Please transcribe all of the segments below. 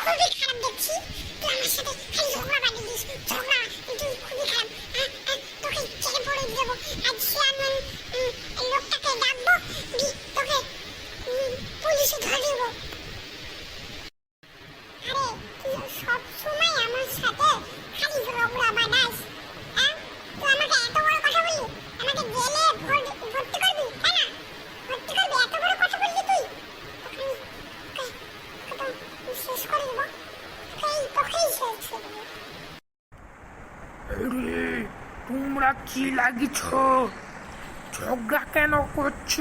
খুবই খারাপ দেখছি। তুই আমার সাথে খালি ঝগড়া বাঁধিয়ে ঝগড়া তুই খুবই খারাপ। তোকে ছেড়ে পড়ে দেবো? আজ চেয়ারম্যান লোকটাকে ডাকবো, দি, তোকে পুলিশে ধরে দেবো। আরে, তুই সবসময় আমার সাথে খালি ঝগড়া বাঁধাস হ্যাঁ তুই আমাকে এত বড় কথা বললি আমাকে জেলে ভর- ভর্তি করবি তাই না ভর্তি করবি এত বড় কথা বললি তুই তোকে আমি- তোকে- তোকে তো আমি শেষ করে দেবো তোকেই তোকেই শেষ করে দেবো আরে তোমরা কি লাগিছ? ঝগড়া কেন করছ?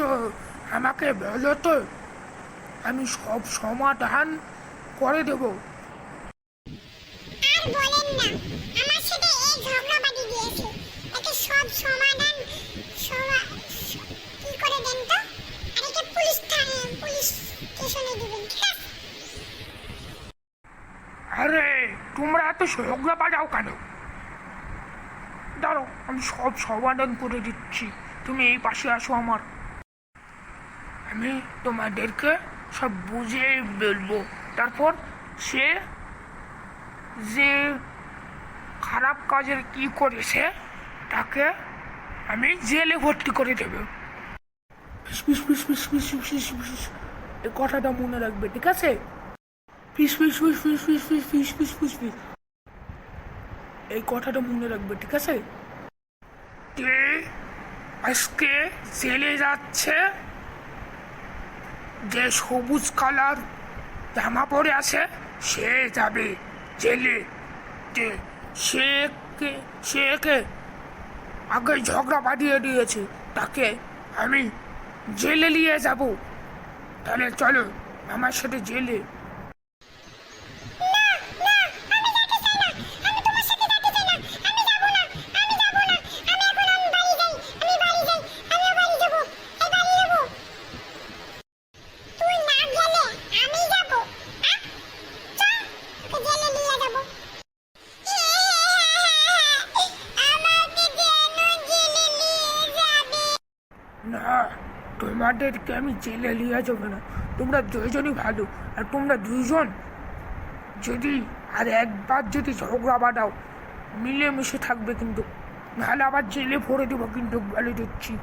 আমাকে বলো তো। আমি সব সমাধান করে দেব। আর বলেন না আমার সাথে এই ঝগড়া বাঁধি দিয়েছে। একে সব সমাধান সবা- কি করে দেন তো? আর একে পুলিশ থানায় পুলিশ স্টেশনে দিবেন আরে তোমরা এত ঝগড়া বাজাও কেন? আমি সব সমাধান করে দিচ্ছি তুমি এই পাশে আসো আমার আমি তোমাদেরকে সব বুঝিয়ে বলব তারপর সে যে খারাপ কাজের কি করেছে তাকে আমি জেলে ভর্তি করে দেব ফিস এই কথাটা মনে রাখবে ঠিক আছে ফিস ফিস ফিস ফিস এই কথাটা মনে রাখবে ঠিক আছে কে আজকে জেলে যাচ্ছে। যে সবুজ কালার জামা পরে আছে, সে যাবে জেলে। যে সে কে সে কে? আগে ঝগড়া বাঁধিয়ে দিয়েছে, তাকে আমি জেলে নিয়ে যাব। তাহলে চলো, আমার সাথে জেলে তুই না গেলে আমি যাব হ্যাঁ? চল, তোকে জেলে নিয়ে যাব। আমাকে যেন জেলে নিয়ে যাবে। না তোমাদেরকে আমি জেলে নিয়ে যাব না? তোমরা দুজনই ভালো, আর তোমরা দুইজন যদি আর একবার যদি ঝগড়া বাঁধাও, মিলেমিশে থাকবে কিন্তু। নাহলে আবার জেলে ভরে দেবো কিন্তু, বলে দিচ্ছি।